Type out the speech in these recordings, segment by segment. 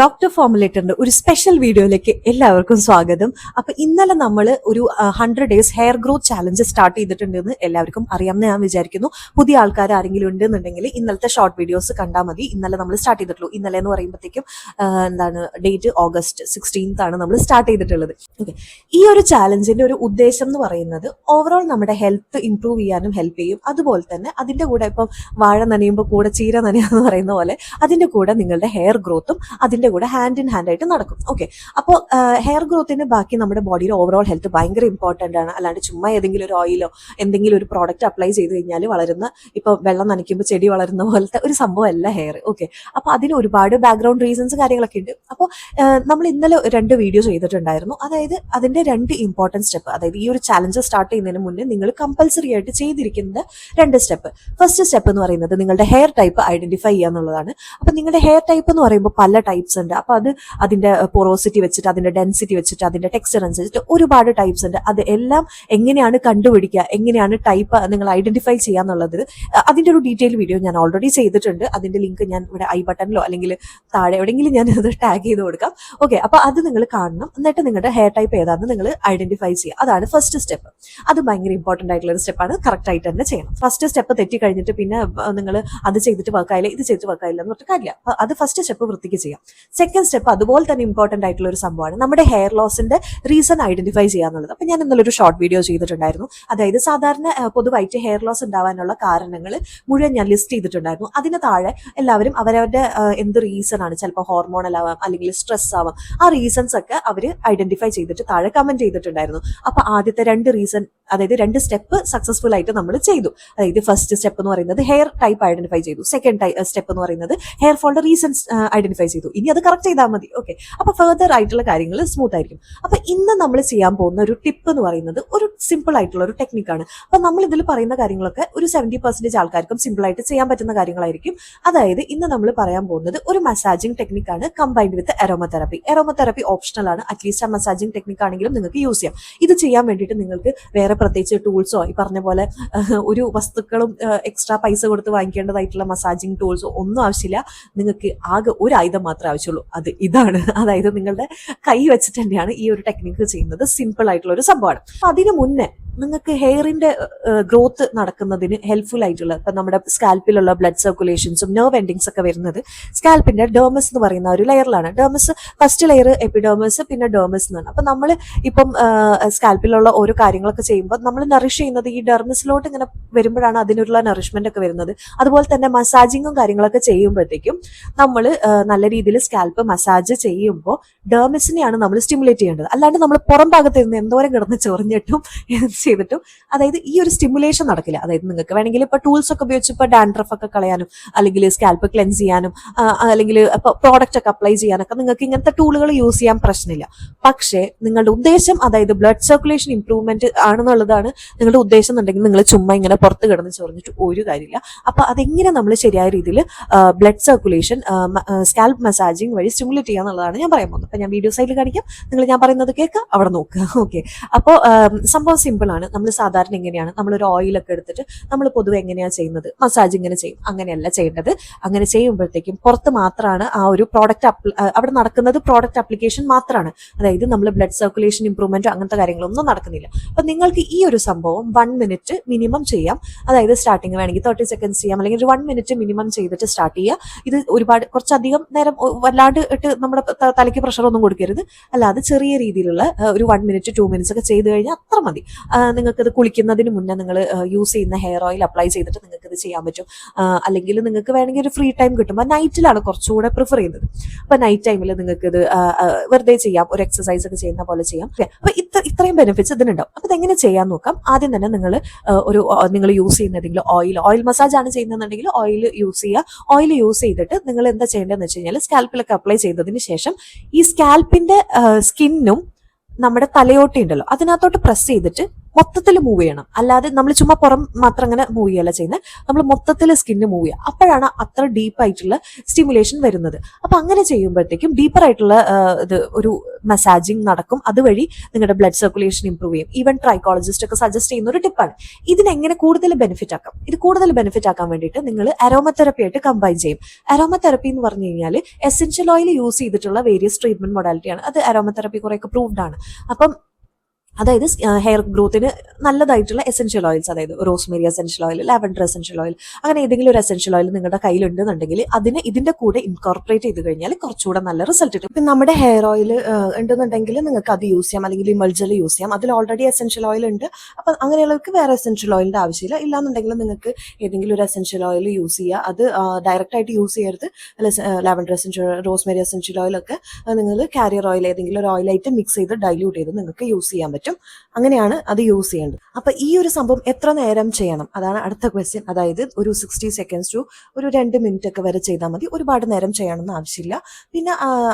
Doctor ഫോമുലേറ്ററിന്റെ ഒരു special വീഡിയോയിലേക്ക് എല്ലാവർക്കും സ്വാഗതം. അപ്പൊ ഇന്നലെ നമ്മൾ ഒരു hundred days hair growth challenge start ചെയ്തിട്ടുണ്ട് എന്ന് എല്ലാവർക്കും അറിയാമെന്ന് ഞാൻ വിചാരിക്കുന്നു. പുതിയ ആൾക്കാർ ആരെങ്കിലും ഉണ്ടെന്നുണ്ടെങ്കിൽ ഇന്നലത്തെ ഷോർട്ട് വീഡിയോസ് കണ്ടാൽ മതി. ഇന്നലെ നമ്മൾ സ്റ്റാർട്ട് ചെയ്തിട്ടുള്ളൂ. ഇന്നലെ എന്ന് പറയുമ്പോഴത്തേക്കും എന്താണ് ഡേറ്റ് ഓഗസ്റ്റ് സിക്സ്റ്റീൻത്ത് ആണ് നമ്മൾ സ്റ്റാർട്ട് ചെയ്തിട്ടുള്ളത്. ഓക്കെ ഈ ഒരു ചാലഞ്ചിന്റെ ഒരു ഉദ്ദേശം എന്ന് പറയുന്നത് ഓവറോൾ നമ്മുടെ ഹെൽത്ത് ഇംപ്രൂവ് ചെയ്യാനും ഹെൽപ്പ് ചെയ്യും. അതുപോലെ തന്നെ അതിന്റെ കൂടെ ഇപ്പം വാഴ നനയുമ്പോൾ കൂടെ ചീര നനയാന്ന് പറയുന്ന പോലെ അതിന്റെ കൂടെ നിങ്ങളുടെ ഹെയർ ഗ്രോത്തും അതിന്റെ കൂടെ ഹാൻഡ് ഇൻ ഹാൻഡ് ആയിട്ട് നടക്കും. ഓക്കെ അപ്പോൾ ഹെയർ ഗ്രോത്തിന് ബാക്കി നമ്മുടെ ബോഡിയുടെ ഓവറോൾ ഹെൽത്ത് ഭയങ്കര ഇമ്പോർട്ടന്റ് ആണ്. അല്ലാണ്ട് ചുമ്മാ ഏതെങ്കിലും ഒരു ഓയിലോ എന്തെങ്കിലും ഒരു പ്രോഡക്റ്റ് അപ്ലൈ ചെയ്ത് കഴിഞ്ഞാൽ വളരുന്ന ഇപ്പൊ വെള്ളം നനയ്ക്കുമ്പോൾ ചെടി വളരുന്ന പോലത്തെ ഒരു സംഭവമല്ല ഹെയർ ഓക്കെ അപ്പൊ അതിന് ഒരുപാട് ബാക്ക്ഗ്രൗണ്ട് റീസൺസ് കാര്യങ്ങളൊക്കെ ഉണ്ട്. അപ്പോൾ നമ്മൾ ഇന്നലെ രണ്ട് വീഡിയോ ചെയ്തിട്ടുണ്ടായിരുന്നു. അതായത് അതിന്റെ രണ്ട് ഇമ്പോർട്ടന്റ് സ്റ്റെപ്പ് അതായത് ഈ ഒരു ചാലഞ്ച് സ്റ്റാർട്ട് ചെയ്യുന്നതിന് മുന്നേ നിങ്ങൾ കമ്പൽസറി ആയിട്ട് ചെയ്തിരിക്കുന്നത് രണ്ട് സ്റ്റെപ്പ് ഫസ്റ്റ് സ്റ്റെപ്പ് എന്ന് പറയുന്നത് നിങ്ങളുടെ ഹെയർ ടൈപ്പ് ഐഡന്റിഫൈ ചെയ്യുക എന്നുള്ളതാണ്. അപ്പൊ നിങ്ങളുടെ ഹെയർ ടൈപ്പ് എന്ന് പറയുമ്പോൾ പല ടൈപ്സ് ഉണ്ട്. അപ്പൊ അത് അതിന്റെ പൊറോസിറ്റി വെച്ചിട്ട് അതിന്റെ ഡെൻസിറ്റി വെച്ചിട്ട് അതിന്റെ ടെക്സ്ചർ അനുസരിച്ചിട്ട് ഒരുപാട് ടൈപ്സ് ഉണ്ട്. അത് എല്ലാം എങ്ങനെയാണ് കണ്ടുപിടിക്കുക എങ്ങനെയാണ് ടൈപ്പ് നിങ്ങൾ ഐഡന്റിഫൈ ചെയ്യുക എന്നുള്ളത് അതിന്റെ ഒരു ഡീറ്റെയിൽ വീഡിയോ ഞാൻ ഓൾറെഡി ചെയ്തിട്ടുണ്ട്. അതിന്റെ ലിങ്ക് ഞാൻ ഇവിടെ ഐ ബട്ടണിലോ അല്ലെങ്കിൽ താഴെ എവിടെയെങ്കിലും ഞാൻ അത് ടാഗ് ചെയ്ത് കൊടുക്കാം. ഓക്കെ അപ്പൊ അത് നിങ്ങൾ കാണണം. എന്നിട്ട് നിങ്ങളുടെ ഹെയർ ടൈപ്പ് ഏതാണെന്ന് നിങ്ങൾ ഐഡന്റിഫൈ ചെയ്യുക. അതാണ് ഫസ്റ്റ് സ്റ്റെപ്പ് അത് ഭയങ്കര ഇമ്പോർട്ടന്റ് ആയിട്ടുള്ള ഒരു സ്റ്റെപ്പ് ആണ്. കറക്റ്റ് ആയിട്ട് തന്നെ ചെയ്യണം. ഫസ്റ്റ് സ്റ്റെപ്പ് തെറ്റി കഴിഞ്ഞിട്ട് പിന്നെ നിങ്ങൾ അത് ചെയ്തിട്ട് വർക്കായില്ല ഇത് ചെയ്തിട്ട് വർക്കായില്ല എന്ന് പറഞ്ഞിട്ട് കാര്യമില്ല. അത് ഫസ്റ്റ് സ്റ്റെപ്പ് വൃത്തിക്ക് ചെയ്യാം സെക്കൻഡ് സ്റ്റെപ്പ് അതുപോലെ തന്നെ ഇമ്പോർട്ടന്റ് ആയിട്ടുള്ള ഒരു സംഭവമാണ് നമ്മുടെ ഹെയർ ലോസിന്റെ റീസൺ ഐഡന്റിഫൈ ചെയ്യുക എന്നുള്ളത് അപ്പൊ ഞാൻ ഇന്നലെ ഒരു ഷോർട്ട് വീഡിയോ ചെയ്തിട്ടുണ്ടായിരുന്നു. അതായത് സാധാരണ പൊതുവായിട്ട് ഹെയർ ലോസ് ഉണ്ടാവാനുള്ള കാരണങ്ങൾ മുഴുവൻ ഞാൻ ലിസ്റ്റ് ചെയ്തിട്ടുണ്ടായിരുന്നു. അതിന് താഴെ എല്ലാവരും അവരവരുടെ എന്ത് റീസൺ ആണ് ചിലപ്പോൾ ഹോർമോണൽ ആവാം അല്ലെങ്കിൽ സ്ട്രെസ് ആവാം ആ റീസൺസ് ഒക്കെ അവർ ഐഡന്റിഫൈ ചെയ്തിട്ട് താഴെ കമന്റ് ചെയ്തിട്ടുണ്ടായിരുന്നു. അപ്പോൾ ആദ്യത്തെ രണ്ട് റീസൺ അതായത് രണ്ട് സ്റ്റെപ്പ് സക്സസ്ഫുൾ ആയിട്ട് നമ്മൾ ചെയ്തു. അതായത് ഫസ്റ്റ് സ്റ്റെപ്പ് എന്ന് പറയുന്നത് ഹെയർ ടൈപ്പ് ഐഡന്റിഫൈ ചെയ്തു. സെക്കൻഡ് സ്റ്റെപ്പ് എന്ന് പറയുന്നത് ഹെയർ ഫോളിന്റെ റീസൺസ് ഐഡന്റിഫൈ ചെയ്തു. ഇനി അത് കറക്റ്റ് ചെയ്താൽ മതി. ഓക്കെ അപ്പൊ ഫെർദർ ആയിട്ടുള്ള കാര്യങ്ങൾ സ്മൂത്ത് ആയിരിക്കും. അപ്പൊ ഇന്ന് നമ്മൾ ചെയ്യാൻ പോകുന്ന ഒരു ടിപ്പ് എന്ന് പറയുന്നത് ഒരു സിമ്പിൾ ആയിട്ടുള്ള ഒരു ടെക്നിക്കാണ് അപ്പൊ നമ്മൾ ഇതിൽ പറയുന്ന കാര്യങ്ങളൊക്കെ ഒരു സെവന്റി പെർസെന്റേജ് ആൾക്കാർക്കും സിമ്പിൾ ആയിട്ട് ചെയ്യാൻ പറ്റുന്ന കാര്യങ്ങളായിരിക്കും. അതായത് ഇന്ന് നമ്മൾ പറയാൻ പോകുന്നത് ഒരു massaging ടെക്നിക്കാണ് combined with aromatherapy aromatherapy optional ആണ്. അറ്റ്ലീസ്റ്റ് ആ മസാജിങ് ടെക്നിക്ക് ആണെങ്കിലും നിങ്ങൾക്ക് യൂസ് ചെയ്യാം. ഇത് ചെയ്യാൻ വേണ്ടിയിട്ട് നിങ്ങൾക്ക് വേറെ പ്രത്യേകിച്ച് ടൂൾസോ ഈ പറഞ്ഞ പോലെ ഒരു വസ്തുക്കളും എക്സ്ട്രാ പൈസ കൊടുത്ത് വാങ്ങിക്കേണ്ടതായിട്ടുള്ള മസാജിങ് ടൂൾസോ ഒന്നും ആവശ്യമില്ല. നിങ്ങൾക്ക് ആകെ ഒരു ആയുധം മാത്രമേ ആവശ്യമുള്ളൂ. അത് ഇതാണ്. അതായത് നിങ്ങളുടെ കൈ വെച്ചിട്ട് തന്നെയാണ് ഈ ഒരു ടെക്നിക്ക് ചെയ്യുന്നത്. സിമ്പിൾ ആയിട്ടുള്ള ഒരു സംഭവമാണ്. അതിനു മുന്നേ നിങ്ങൾക്ക് ഹെയറിന്റെ ഗ്രോത്ത് നടക്കുന്നതിന് ഹെൽപ്ഫുൾ ആയിട്ടുള്ള ഇപ്പൊ നമ്മുടെ സ്കാൽപ്പിലുള്ള ബ്ലഡ് സർക്കുലേഷൻസും നെർവ് എൻഡിങ്സ് ഒക്കെ വരുന്നത് സ്കാൽപ്പിന്റെ ഡേമസ് എന്ന് പറയുന്ന ഒരു ലെയറിലാണ്. ഡേമസ് ഫസ്റ്റ് ലെയർ എപ്പിഡേമസ് പിന്നെ ഡേമസ് എന്നാണ്. അപ്പൊ നമ്മൾ ഇപ്പം സ്കാൽപ്പിലുള്ള ഓരോ കാര്യങ്ങളൊക്കെ ചെയ്യുമ്പോൾ നമ്മൾ നറിഷ് ചെയ്യുന്നത് ഈ ഡെർമസിലോട്ട് ഇങ്ങനെ വരുമ്പോഴാണ് അതിനുള്ള നറിഷ്മെന്റ് ഒക്കെ വരുന്നത്. അതുപോലെ തന്നെ മസാജിങ്ങും കാര്യങ്ങളൊക്കെ ചെയ്യുമ്പോഴത്തേക്കും നമ്മൾ നല്ല രീതിയിൽ സ്കാൽപ്പ് മസാജ് ചെയ്യുമ്പോൾ ഡേമസിനെയാണ് നമ്മൾ സ്റ്റിമുലേറ്റ് ചെയ്യേണ്ടത്. അല്ലാണ്ട് നമ്മൾ പുറം ഭാഗത്ത് ഇരുന്ന് എന്തോരം കിടന്ന് ചൊറിഞ്ഞിട്ടും ഇത് ചെയ്തിട്ടും അതായത് ഈ ഒരു സ്റ്റിമുലേഷൻ നടക്കില്ല. അതായത് നിങ്ങൾക്ക് വേണമെങ്കിൽ ഇപ്പൊ ടൂൾസ് ഒക്കെ ഉപയോഗിച്ച് ഇപ്പൊ ഡാൻഡ്രഫ് ഒക്കെ കളയാനും അല്ലെങ്കിൽ സ്കാൽപ്പ് ക്ലെൻസ് ചെയ്യാനും അല്ലെങ്കിൽ അല്ലെങ്കിൽ പ്രോഡക്റ്റ് ഒക്കെ അപ്ലൈ ചെയ്യാനൊക്കെ നിങ്ങൾക്ക് ഇങ്ങനത്തെ ടൂളുകൾ യൂസ് ചെയ്യാൻ പ്രശ്നമില്ല. പക്ഷേ നിങ്ങളുടെ ഉദ്ദേശം അതായത് ബ്ലഡ് സർക്കുലേഷൻ ഇംപ്രൂവ്മെന്റ് ആണെന്നുള്ളതാണ് നിങ്ങളുടെ ഉദ്ദേശം എന്നുണ്ടെങ്കിൽ നിങ്ങൾ ചുമ്മാ ഇങ്ങനെ പുറത്ത് കിടന്ന് ചൊറിഞ്ഞിട്ട് ഒരു കാര്യമില്ല. അപ്പൊ അതെങ്ങനെ നമ്മൾ ശരിയായ രീതിയിൽ ബ്ലഡ് സർക്കുലേഷൻ സ്കാൽപ്പ് മസാജിങ് വഴി സ്റ്റിമുലേറ്റ് ചെയ്യുക എന്നുള്ളതാണ് ഞാൻ പറയാൻ പോകുന്നത്. അപ്പൊ ഞാൻ വീഡിയോ സൈഡിൽ കാണിക്കാം. നിങ്ങൾ ഞാൻ പറയുന്നത് കേൾക്കുക അവിടെ നോക്കുക. ഓക്കെ അപ്പോൾ സംഭവം സിമ്പിൾ ആണ് നമ്മൾ സാധാരണ എങ്ങനെയാണ്? നമ്മൾ ഒരു ഓയിലൊക്കെ എടുത്തിട്ട് നമ്മൾ പൊതുവെ എങ്ങനെയാണ് ചെയ്യുന്നത്? മസാജ് ഇങ്ങനെ ചെയ്യും. അങ്ങനെയല്ല ചെയ്യേണ്ടത്. അങ്ങനെ ചെയ്യുമ്പോഴത്തേക്കും പുറത്ത് മാത്രമാണ് ആ ഒരു പ്രോഡക്റ്റ് അവിടെ നടക്കുന്നത് പ്രോഡക്റ്റ് അപ്ലിക്കേഷൻ മാത്രമാണ്. അതായത് നമ്മൾ ബ്ലഡ് സർക്കുലേഷൻ ഇംപ്രൂവ്മെന്റോ അങ്ങനത്തെ കാര്യങ്ങളൊന്നും നടക്കുന്നില്ല. അപ്പൊ നിങ്ങൾക്ക് ഈ ഒരു സംഭവം വൺ മിനിറ്റ് മിനിമം ചെയ്യാം. അതായത് സ്റ്റാർട്ടിങ് വേണമെങ്കിൽ തേർട്ടി സെക്കൻഡ്സ് ചെയ്യാം. അല്ലെങ്കിൽ ഒരു വൺ മിനിറ്റ് മിനിമം ചെയ്തിട്ട് സ്റ്റാർട്ട് ചെയ്യുക. ഇത് ഒരുപാട് കുറച്ചധികം നേരം വല്ലാണ്ട് ഇട്ട് നമ്മുടെ തലയ്ക്ക് പ്രഷർ ഒന്നും കൊടുക്കരുത്. അല്ലാതെ ചെറിയ രീതിയിലുള്ള ഒരു വൺ മിനിറ്റ് ടു മിനിറ്റ്സ് ഒക്കെ ചെയ്ത് കഴിഞ്ഞാൽ അത്ര മതി. നിങ്ങൾക്ക് ഇത് കുളിക്കുന്നതിന് മുന്നേ നിങ്ങൾ യൂസ് ചെയ്യുന്ന ഹെയർ ഓയിൽ അപ്ലൈ ചെയ്തിട്ട് നിങ്ങൾക്ക് ഇത് ചെയ്യാൻ പറ്റും. അല്ലെങ്കിൽ നിങ്ങൾക്ക് വേണമെങ്കിൽ ഒരു ഫ്രീ ടൈം കിട്ടുമ്പോൾ നൈറ്റിലാണ് കുറച്ചുകൂടെ പ്രിഫർ ചെയ്യുന്നത്. അപ്പൊ നൈറ്റ് ടൈമിൽ നിങ്ങൾക്ക് ഇത് വെറുതെ ചെയ്യാം. ഒരു എക്സസൈസ് ഒക്കെ ചെയ്യുന്ന പോലെ ചെയ്യാം. അപ്പോൾ അപ്പൊ ഇത്ര ഇത്രയും ബെനിഫിറ്റ്സ് ഇതിനുണ്ടാവും. അപ്പൊ ഇതെങ്ങനെ ചെയ്യാൻ നോക്കാം? ആദ്യം തന്നെ നിങ്ങൾ ഒരു നിങ്ങൾ യൂസ് ചെയ്യുന്ന ഏതെങ്കിലും ഓയിൽ ഓയിൽ മസാജ് ആണ് ചെയ്യുന്നതെന്നുണ്ടെങ്കിൽ ഓയിൽ യൂസ് ചെയ്യുക. ഓയിൽ യൂസ് ചെയ്തിട്ട് നിങ്ങൾ എന്താ ചെയ്യേണ്ടതെന്ന് വെച്ച് കഴിഞ്ഞാൽ സ്കാൽപ്പിലൊക്കെ അപ്ലൈ ചെയ്തതിന് ശേഷം ഈ സ്കാൽപ്പിന്റെ സ്കിന്നും നമ്മുടെ തലയോട്ടി ഉണ്ടല്ലോ അതിനകത്തോട്ട് പ്രസ് ചെയ്തിട്ട് മൊത്തത്തിൽ മൂവ് ചെയ്യണം. അല്ലാതെ നമ്മൾ ചുമ്മാ പുറം മാത്രം അങ്ങനെ മൂവ് ചെയ്യല്ല ചെയ്യുന്നത് നമ്മൾ മൊത്തത്തിൽ സ്കിന്ന് മൂവ് ചെയ്യുക. അപ്പോഴാണ് അത്ര ഡീപ്പ് ആയിട്ടുള്ള സ്റ്റിമുലേഷൻ വരുന്നത്. അപ്പൊ അങ്ങനെ ചെയ്യുമ്പോഴത്തേക്കും ഡീപ്പർ ആയിട്ടുള്ള ഇത് ഒരു മസാജിങ് നടക്കും. അതുവഴി നിങ്ങളുടെ ബ്ലഡ് സർക്കുലേഷൻ ഇംപ്രൂവ് ചെയ്യും. ഈവൻ ട്രൈക്കോളജിസ്റ്റ് ഒക്കെ സജസ്റ്റ് ചെയ്യുന്ന ഒരു ടിപ്പാണ് ഇതിനെങ്ങനെ കൂടുതൽ ബെനിഫിറ്റ് ആക്കാം? ഇത് കൂടുതൽ ബെനിഫിറ്റ് ആക്കാൻ വേണ്ടിയിട്ട് നിങ്ങൾ അരോമതെറപ്പി ആയിട്ട് കമ്പൈൻ ചെയ്യും. അരോമതെറപ്പി എന്ന് പറഞ്ഞു കഴിഞ്ഞാൽ എസെൻഷ്യൽ ഓയിൽ യൂസ് ചെയ്തിട്ടുള്ള വേരിയസ് ട്രീറ്റ്മെന്റ് മൊഡാലിറ്റിയാണ് അത് അരോമതെറപ്പി കുറേയൊക്കെ പ്രൂവ്ഡ് ആണ്. അപ്പം അതായത് ഹെയർ ഗ്രോത്തിന് നല്ലതായിട്ടുള്ള എസെൻഷ്യൽ ഓയിൽസ് അതായത് rosemary essential oil lavender essential oil അങ്ങനെ ഏതെങ്കിലും ഒരു എസെൻഷ്യൽ ഓയിൽ നിങ്ങളുടെ കയ്യിലുണ്ടെന്നുണ്ടെങ്കിൽ അതിന് ഇതിന്റെ കൂടെ ഇൻകോർപ്പറേറ്റ് ചെയ്ത് കഴിഞ്ഞാൽ കുറച്ചുകൂടെ നല്ല റിസൾട്ട് കിട്ടും. ഇപ്പം നമ്മുടെ ഹെയർ ഓയിൽ ഉണ്ടെന്നുണ്ടെങ്കിൽ നിങ്ങൾക്ക് അത് യൂസ് ചെയ്യാം അല്ലെങ്കിൽ ഇമൾജൽ യൂസ് ചെയ്യാം. അതിൽ ഓൾറെഡി എസെൻഷ്യൽ ഓയിൽ ഉണ്ട്. അപ്പം അങ്ങനെയുള്ളവർക്ക് വേറെ എസെൻഷ്യൽ ഓയിലിന്റെ ആവശ്യമില്ല. ഇല്ലാന്നുണ്ടെങ്കിൽ നിങ്ങൾക്ക് ഏതെങ്കിലും ഒരു എസെൻഷ്യൽ ഓയിൽ യൂസ് ചെയ്യുക. അത് ഡയറക്റ്റ് ആയിട്ട് യൂസ് ചെയ്യരുത്. ലാവൻഡർ എസെൻഷ്യൽ റോസ്മേരി എസെൻഷ്യൽ ഓയിലൊക്കെ നിങ്ങൾ കാരിയർ ഓയിൽ ഏതെങ്കിലും ഒരു ഓയിലായിട്ട് മിക്സ് ചെയ്ത് ഡൈല്യൂട്ട് ചെയ്ത് നിങ്ങൾക്ക് യൂസ് ചെയ്യാൻ പറ്റും. അങ്ങനെയാണ് അത് യൂസ് ചെയ്യേണ്ടത്. അപ്പൊ ഈ ഒരു സംഭവം എത്ര നേരം ചെയ്യണം? അതാണ് അടുത്ത ക്വസ്റ്റ്യൻ അതായത് ഒരു സിക്സ്റ്റി സെക്കൻഡ്സ് ടു ഒരു രണ്ട് മിനിറ്റ് ഒക്കെ വരെ ചെയ്താൽ മതി. ഒരുപാട് നേരം ചെയ്യണമെന്ന് ആവശ്യമില്ല. പിന്നെ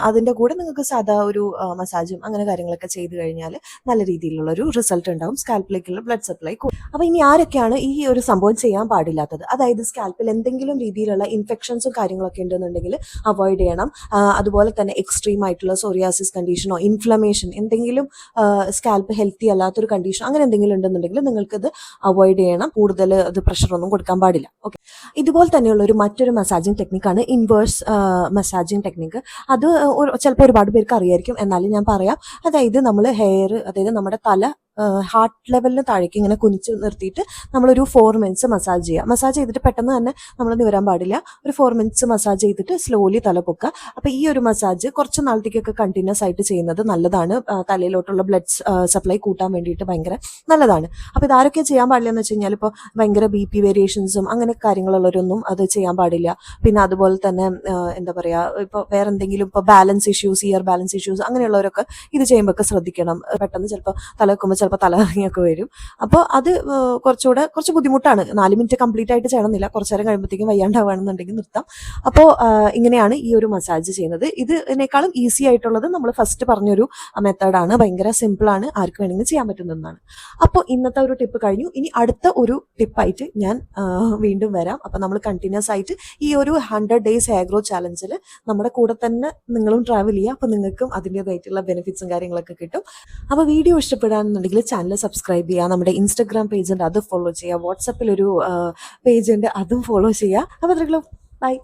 അതിന്റെ കൂടെ നിങ്ങൾക്ക് സാധാ ഒരു മസാജും അങ്ങനെ കാര്യങ്ങളൊക്കെ ചെയ്ത് കഴിഞ്ഞാൽ നല്ല രീതിയിലുള്ള ഒരു റിസൾട്ട് ഉണ്ടാവും. സ്കാൽപ്പിലേക്കുള്ള ബ്ലഡ് സപ്ലൈ കൂടും അപ്പൊ ഇനി ആരൊക്കെയാണ് ഈ ഒരു സംഭവം ചെയ്യാൻ പാടില്ലാത്തത്? അതായത് സ്കാൽപ്പിൽ എന്തെങ്കിലും രീതിയിലുള്ള ഇൻഫെക്ഷൻസും കാര്യങ്ങളൊക്കെ ഉണ്ടെന്നുണ്ടെങ്കിൽ അവോയ്ഡ് ചെയ്യണം. അതുപോലെ തന്നെ എക്സ്ട്രീം ആയിട്ടുള്ള സോറിയാസിസ് കണ്ടീഷനോ ഇൻഫ്ലമേഷൻ എന്തെങ്കിലും സ്കാൽപ്പ് ഹെൽത്തി അല്ലാത്തൊരു കണ്ടീഷൻ അങ്ങനെ എന്തെങ്കിലും ഉണ്ടെന്നുണ്ടെങ്കിൽ നിങ്ങൾക്കത് അവോയ്ഡ് ചെയ്യണം. കൂടുതൽ അത് പ്രഷർ ഒന്നും കൊടുക്കാൻ പാടില്ല. ഓക്കെ ഇതുപോലെ തന്നെയുള്ള ഒരു മറ്റൊരു മസാജിങ് ടെക്നിക്കാണ് ഇൻവേഴ്സ് മസാജിങ് ടെക്നിക്ക് അത് ചിലപ്പോൾ ഒരുപാട് പേർക്ക് അറിയായിരിക്കും. എന്നാലും ഞാൻ പറയാം. അതായത് നമ്മൾ ഹെയർ അതായത് നമ്മുടെ തല ഹാർട്ട് ലെവലിന് താഴേക്ക് ഇങ്ങനെ കുനിച്ച് നിർത്തിയിട്ട് നമ്മളൊരു ഫോർ മിനിറ്റ്സ് മസാജ് ചെയ്യുക മസാജ് ചെയ്തിട്ട് പെട്ടെന്ന് തന്നെ നമ്മൾ നിവരാൻ പാടില്ല. ഒരു ഫോർ മിനിറ്റ്സ് മസാജ് ചെയ്തിട്ട് സ്ലോലി തല പൊക്കുക. അപ്പോൾ ഈ ഒരു മസാജ് കുറച്ച് നാളത്തേക്കൊക്കെ കണ്ടിന്യൂസ് ആയിട്ട് ചെയ്യുന്നത് നല്ലതാണ്. തലയിലോട്ടുള്ള ബ്ലഡ് സപ്ലൈ കൂട്ടാൻ വേണ്ടിയിട്ട് ഭയങ്കര നല്ലതാണ്. അപ്പോൾ ഇതാരൊക്കെ ചെയ്യാൻ പാടില്ല എന്ന് വെച്ച് കഴിഞ്ഞാൽ ഇപ്പോൾ ഭയങ്കര ബി പി വേരിയേഷൻസും അങ്ങനെ കാര്യങ്ങളുള്ളവരൊന്നും അത് ചെയ്യാൻ പാടില്ല. പിന്നെ അതുപോലെ തന്നെ എന്താ പറയുക ഇപ്പോൾ വേറെ എന്തെങ്കിലും ഇപ്പോൾ balance issues ear balance issues അങ്ങനെയുള്ളവരൊക്കെ ഇത് ചെയ്യുമ്പോൾ ഒക്കെ ശ്രദ്ധിക്കണം. പെട്ടെന്ന് ചിലപ്പോൾ തല ചിലപ്പോൾ തലകറങ്ങിയൊക്കെ വരും. അപ്പോൾ അത് കുറച്ചുകൂടെ കുറച്ച് ബുദ്ധിമുട്ടാണ്. നാല് മിനിറ്റ് കംപ്ലീറ്റ് ആയിട്ട് ചെയ്യണമെന്നില്ല. കുറച്ച് നേരം കഴിയുമ്പോഴത്തേക്കും വയ്യാണ്ടാവുകയാണെന്നുണ്ടെങ്കിൽ നിർത്താം. അപ്പോൾ ഇങ്ങനെയാണ് ഈ ഒരു മസാജ് ചെയ്യുന്നത്. ഇതിനേക്കാളും ഈസി ആയിട്ടുള്ളത് നമ്മൾ ഫസ്റ്റ് പറഞ്ഞൊരു മെത്തേഡാണ് ഭയങ്കര സിമ്പിളാണ് ആർക്ക് വേണമെങ്കിലും ചെയ്യാൻ പറ്റുന്നതാണ് അപ്പോൾ ഇന്നത്തെ ഒരു ടിപ്പ് കഴിഞ്ഞു. ഇനി അടുത്ത ഒരു ടിപ്പായിട്ട് ഞാൻ വീണ്ടും വരാം. അപ്പോൾ നമ്മൾ കണ്ടിന്യൂസ് ആയിട്ട് ഈ ഒരു ഹൺഡ്രഡ് ഡേയ്സ് ആഗ്രോ ഗ്രോ ചാലഞ്ചിൽ നമ്മുടെ കൂടെ തന്നെ നിങ്ങളും ട്രാവൽ ചെയ്യുക അപ്പോൾ നിങ്ങൾക്കും അതിന്റെതായിട്ടുള്ള ബെനിഫിറ്റ്സും കാര്യങ്ങളൊക്കെ കിട്ടും. അപ്പോൾ വീഡിയോ ഇഷ്ടപ്പെടുകയാണെന്നുണ്ടെങ്കിൽ ചാനൽ സബ്സ്ക്രൈബ് ചെയ്യുക നമ്മുടെ ഇൻസ്റ്റഗ്രാം പേജ് ഉണ്ട് അത് ഫോളോ ചെയ്യുക വാട്സപ്പിൽ ഒരു പേജ് ഉണ്ട് അതും ഫോളോ ചെയ്യുക. അപ്പോൾ അത്രയ്ക്കുള്ളൂ ബൈ